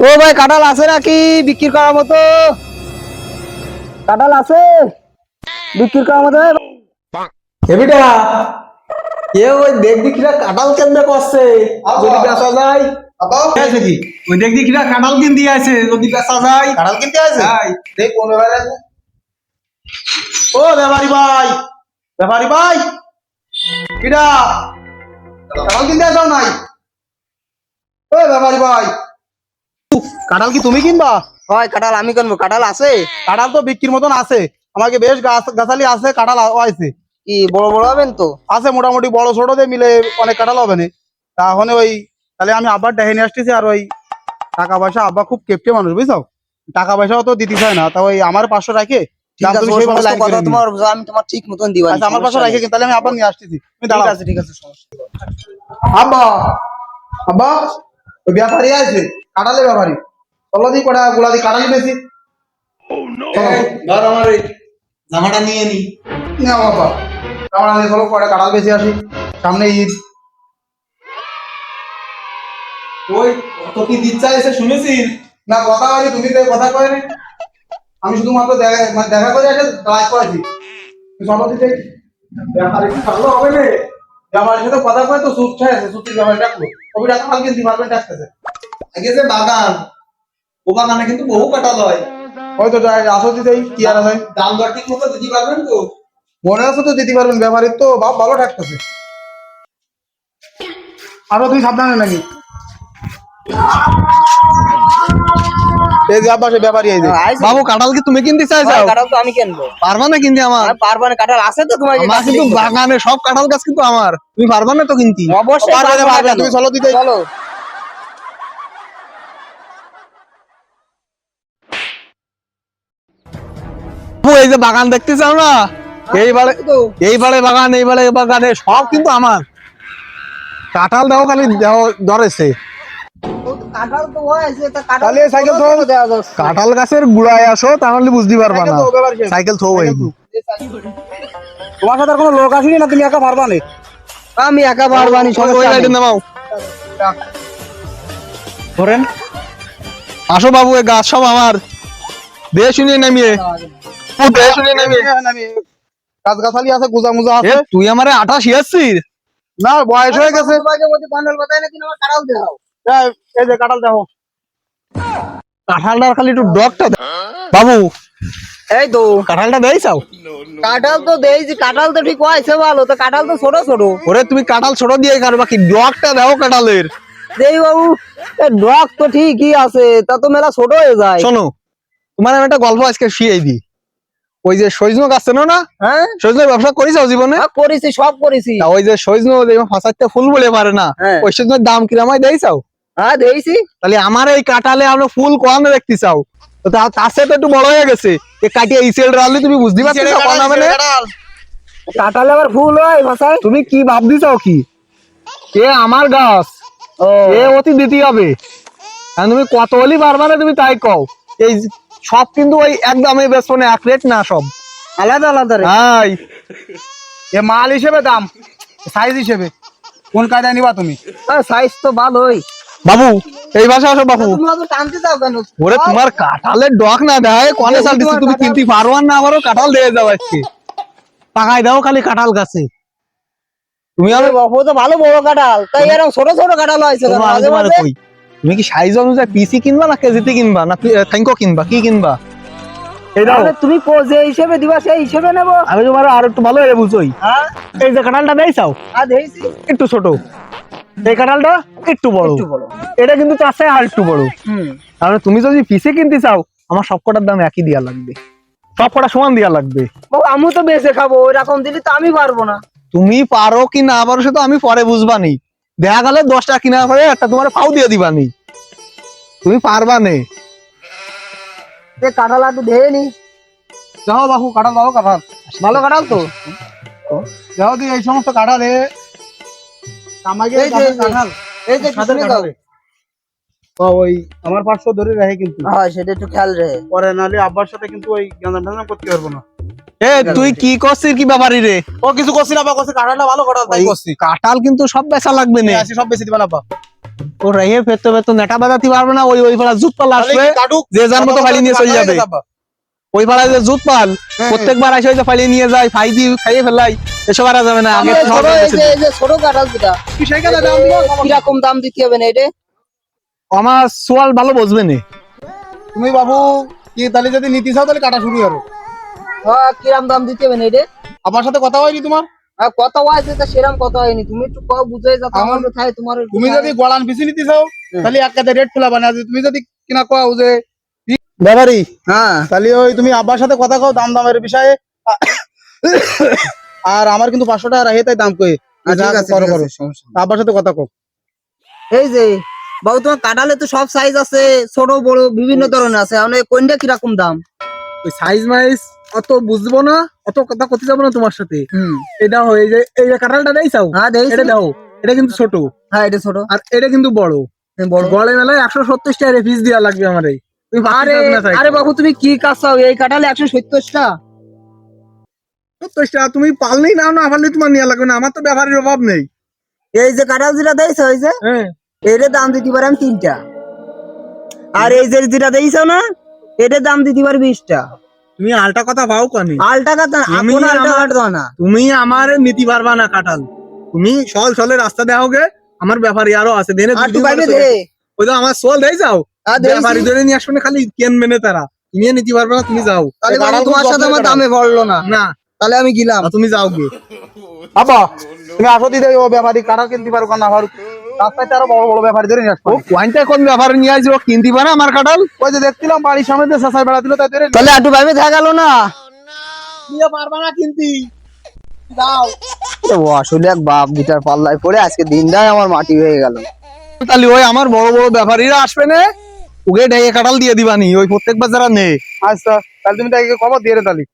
ও ভাই কাঁঠাল আছে নাকি? বিক্রি করার মতো। কাঁঠাল আছে? বিক্রি করার মতো এ, হেবিটা এ ওই দেখ দিকিরা কাঁঠাল কেমনে করছে। যদি বেচা যায়। আছে কি? ওই দেখ দিকিরা কাঁঠাল কিন আছে যদি বেচা যায়। কাঁঠাল কিনতে আছে দেখ কোন ও ব্যাপারি ভাই ব্যাপারি ভাই। কিরা কাঁঠাল কিনতে আসাও নাই? ও ব্যাপারি ভাই। কাঁঠাল কি তুমি কিনবা? হয় কাঁঠাল আমি কিনবো। কাঁঠাল আছে? কাঁঠাল তো বিক্রির মতন আছে। আমাকে বেশ গাছ গাছালি আছে কাঁঠাল আছে কি বড় বড় হবেন তো? আছে মোটামুটি বড় ছোট দিয়ে মিলে অনেক কাঁঠাল হবে না। তাহলে ওই তাহলে আমি আব্বার ডেহে নিয়ে আসতেছি আর ওই টাকা পয়সা আব্বা খুব কেপটে মানুষ বুঝছ? টাকা পয়সাও তো দিতে চায় না। তা ওই আমার পাঁচশো রাখে। আচ্ছা আমার পাশে রাখে তাহলে আমি আবার নিয়ে আসতেছি। ঠিক আছে ঠিক আছে সমস্যা আব্বা! আব্বা! ওই ব্যাপারী আছে কাটালে ব্যাপারী চলো দি কটা গুলা দি কাটালি বেশি ধর আমার জামাটা নিয়ে নি। না বাবা কামড়া দিয়ে চলো কটা কাটাল বেশি আসি। সামনে ঈদ। ওই কত কি দিচ্ছে এসে শুনেছিস? না কথা বলি তুমি তো কথা কয় না। আমি শুধুমাত্র দেখা মানে দেখা করে এসে দাঁড়ায় করেছি। দিতে ব্যাপার একটু ভালো হবে না ব্যাপারের সাথে কথা কয় তো সুস্থ আছে সুতির ব্যাপার ডাকলো কবি টাকা মাল কিনতে পারবেন ডাকতেছে আগে যে বাগান ও বাগানে কিন্তু বহু কাটা হয়। হয়তো যাই আসো দিতেই কি আর আছে? দাম দর ঠিক মতো দিতে পারবেন তো? মনে আছে তো দিতে পারবেন তো বাপ ভালো থাকতেছে আরও তুই সাবধানে নাকি এই যে আব্বা ব্যাপারী এই যে। হ্যাঁ, বাবু কাঁঠাল কি তুমি কিনতে চাইছো? কাঁঠাল তো আমি কিনবো। পারবা না কিনতে আমার? আর না কাঁঠাল আছে তো তোমার আমার কিন্তু বাগানে সব কাঁঠাল গাছ কিন্তু আমার। তুমি পারবা না তো কিনতে? অবশ্যই পারবে না, পারব না পারবে না, কেন? তুমি চলো দিতে। চলো। এই যে বাগান দেখতে চাও না? এইবারে এইবারে বাগান এইবারে বাগানে সব কিন্তু আমার। কাঁঠাল দাও খালি দাও ধরেছে। কাঁঠাল গাছের গুড়ায় আসো তাহলে বুঝতে পারবা না। সাইকেল থো তোমার সাথে কোনো লোক আসেনি না? তুমি একা পারবা না? আমি একা। নামাও। ধরেন। আসো বাবু এই গাছ সব আমার। দে শুনিয়ে নামিয়ে। ও দে শুনিয়ে নামিয়ে। গাছ গাছালি আছে গুজা মুজা আছে তুই আমারে আটা শিয়াচ্ছিস না বয়স হয়ে গেছে। মাঝে মধ্যে বান্ডেল বাতায় না কিন্তু আমার কাঁঠাল দেখাও এই, এই যে কাঁঠাল দেখো। কাঁঠালটার খালি একটু ডগটা বাবু এই তো। কাঁঠালটা দেই চাও? কাঁঠাল তো দেইছি কাঁঠাল তো ঠিক হয়েছে ভালো তো কাঁঠাল তো ছোট ছোট। ওরে তুমি কাঁঠাল ছোট দিয়ে কার বাকি ডগটা দাও কাঁঠালের। দেই বাবু ডগ তো ঠিকই আছে তা তো মেলা ছোট হয়ে যায়। শোনো তোমার আমি একটা গল্প আজকে শিয়াই দি ওই যে সৈজনো গাছ চেনো না? হ্যাঁ? সৈজনো ব্যবসা করিস জীবনে? হ্যাঁ, করেছি সব করেছি। ওই যে সৈজনো ফাঁসাতে ফুল বলে পারে না হ্যাঁ। ওই সৈজনোর দাম কিরামাই দেই চাও? হ্যাঁ দেইছি তাহলে আমার এই কাঁঠালে আমরা ফুল কোয়ানো দেখতে চাও। তো তার সাথে একটু বড় হয়ে গেছে। এ কাটিয়ে এই সেল রাখলে তুমি বুঝতে পারছ হবে না? কাঁঠালে আবার ফুল হয় ভাষায়? তুমি কি ভাবতে চাও কি? এ আমার গাছ। ও। এ অতি দিতে হবে। আর তুমি কত হলি পারবা না তুমি তাই কও। এই সব কিন্তু ওই একদমই বেসবো না এক রেট না সব। আলাদা আলাদা রে হাই। এ মাল হিসেবে দাম সাইজ হিসেবে। কোন কায়দায় নিবা তুমি? সাইজ তো ভালোই। বাবু এই ভাষা আসো বাবু। ওরে তোমার কাঁঠালের ডক না দেয় কনে সাল দিচ্ছি তুমি কিনতে পারবা না আবারও কাঁঠাল দিয়ে যাও আজকে। পাকাই দাও খালি কাঁঠাল গাছে। তুমি আর বাবু তো ভালো বড় কাঁঠাল। তাই এরকম ছোট ছোট কাঁঠাল হয়েছে কই? তুমি কি সাইজ অনুযায়ী পিসি কিনবা না কেজিতে কিনবা? না থ্যাঙ্কো কিনবা কি কিনবা? তুমি যে হিসেবে দিবা সেই হিসেবে নেব। আমি তোমার আর একটু ভালো বুঝোই। হ্যাঁ। এই যে কাঁঠালটা দেই চাও? দেইছি একটু ছোট। এই কাঁঠালটা একটু বড়। এটা কিন্তু তার চেয়ে আর একটু বড়। তাহলে তুমি যদি পিসে কিনতে চাও আমার সব কটার দাম একই দেওয়া লাগবে। সব কটা সমান দেওয়া লাগবে। আমি তো বেঁচে খাব এরকম দিলে তো আমি পারব না। তুমি পারো কি না পারো সেটা আমি পরে বুঝবানি দেখা গেলে দশটা কিনা পরে একটা তোমার পাও দিয়ে দিবানি তুমি পারবা নে। কাঁঠাল একটু ধেয়ে নি। যাও বাবু কাঁঠাল দাও কাঁঠাল। ভালো কাঁঠাল তো? যাও দি এই সমস্ত কাঁঠালে ওই আমার পাঁচশো ধরে রাখে কিন্তু। হ্যাঁ সেটা একটু খেয়াল রে পরে নাহলে আব্বার সাথে কিন্তু ওই গাঁজাম টাজাম করতে পারব না। এ তুই কি করছিস কি ব্যাপারি রে? ও কিছু করছি না বা করছি কাঁঠালটা ভালো কাঁঠাল তাই ওই করছি। কাঁঠাল কিন্তু সব বেচা লাগবে না। আসি সব দিবা না বা ও রেহে ফেরতে ফেরতে নেটা বাজাতে পারবে না ওই ওই পাড়া জুত পাল আসবে যে যার মতো ফালি নিয়ে চলে যাবে। ওই পাড়ায় যে জুত পাল হ্যাঁ। প্রত্যেকবার আসে ওই যে ফালিয়ে নিয়ে যায় ফাই দিয়ে খাইয়ে ফেলাই এসব আর যাবে না আগে ছোট এই যে এই যে ছোট কাঁঠাল যেটা সেইখানে দাম দিবো কীরকম দাম দিতে হবে না এটা? আমার সোয়াল ভালো বুঝবে না। তুমি বাবু কি তাহলে যদি নীতি চাও তাহলে কাটা শুরু করো। হ্যাঁ কিরম দাম দিতে হবে না এটা? আমার সাথে কথা হয়নি তোমার? আর কত হয়েছে তা সেরকম কথা হয়নি। তুমি একটু কও বুঝে যাও আমার কোথায় তোমার তুমি যদি গলান পিছু নিতে চাও তাহলে এক কাজে রেট খোলা বানা তুমি যদি কিনা কোয়াও যে ব্যাপারি? হ্যাঁ। তাহলে ওই তুমি আব্বার সাথে কথা কও দাম দামের বিষয়ে। আর আমার কিন্তু পাঁচশো টাকা রাখে তাই দাম করো করো। নেই। আব্বার সাথে কথা কও। এই যে বাবু তোমার কাঁঠালে তো সব সাইজ আছে ছোট বড় বিভিন্ন ধরনের আছে। মানে কোনটা কীরকম দাম? ওই সাইজ মাইজ অত বুঝব না অত কথা করতে যাব না তোমার সাথে। এটা হয়ে যে এই যে কাঁঠালটা দেই চাও? হ্যাঁ দেখছি এটা দাও এটা কিন্তু ছোট। হ্যাঁ এটা ছোট। আর এটা কিন্তু বড়। হ্যাঁ, বড়। গড়ে মেলায় একশো সত্তর টাকা পিস দেওয়া লাগবে আমার এই আরে আরে বাবু তুমি কি এই কাঁঠালে একশো সত্তরটা। সত্তর তুমি পারলেই নাও না পারলে তোমার নেওয়া লাগবে না। আমার তো ব্যাপারের অভাব নেই। এই যে কাঁঠাল যেটা দিয়েছ ওই যে হ্যাঁ। এটার দাম দিতে পারি আমি তিনটা। আর এই যে যেটা দিয়েছ না এটার দাম দিতে পারি বিশটা। তুমি আলটা কথা পাও কানি। আলটা কাটা আমি আলটা কাটতো না। তুমি আমার নিতে পারবা না কাটাল তুমি সল সলে রাস্তা দেওগে আমার ব্যাপারী আরও আছে। দেনে ওই তো আমার সোল দেই যাও। ব্যাপারী ধরে নিয়ে আসবে খালি কেন মেনে তারা? তুমি নিতে পারবে না তুমি যাও। তাহলে তোমার সাথে আমার যত্নের দামে পড়ল না। না। তাহলে আমি গেলাম। তুমি যাও গে বাবা তুমি আসো দিদি ও ব্যাপারী কাটা কিনতে পারো না আবার রাস্তায় আরও বড় বড় ব্যাপারী ধরে নিয়ে আসব। কোয়াইনটা কোন ব্যাপারে নিয়ে আসব? কিনতে পারে আমার কাঁঠাল? ওই যে দেখছিলাম বাড়ির সামনে দিয়ে সাসাই বেড়া দিল তাই ধরে তাহলে একটু ভাবে দেখা গেল না। নিয়ে পারবা না কিনতি। যাও। ও আসলে এক বাপ গিটার পাল্লায় পড়ে আজকে দিনটাই আমার মাটি হয়ে গেল। তাহলে ওই আমার বড় বড় ব্যাপারীরা আসবে না? ওকে ডেকে কাটাল দিয়ে দিবানি, ওই প্রত্যেকবার যারা নেই আচ্ছা তাহলে তুমি তাকে খবর দিয়ে রে তাহলে।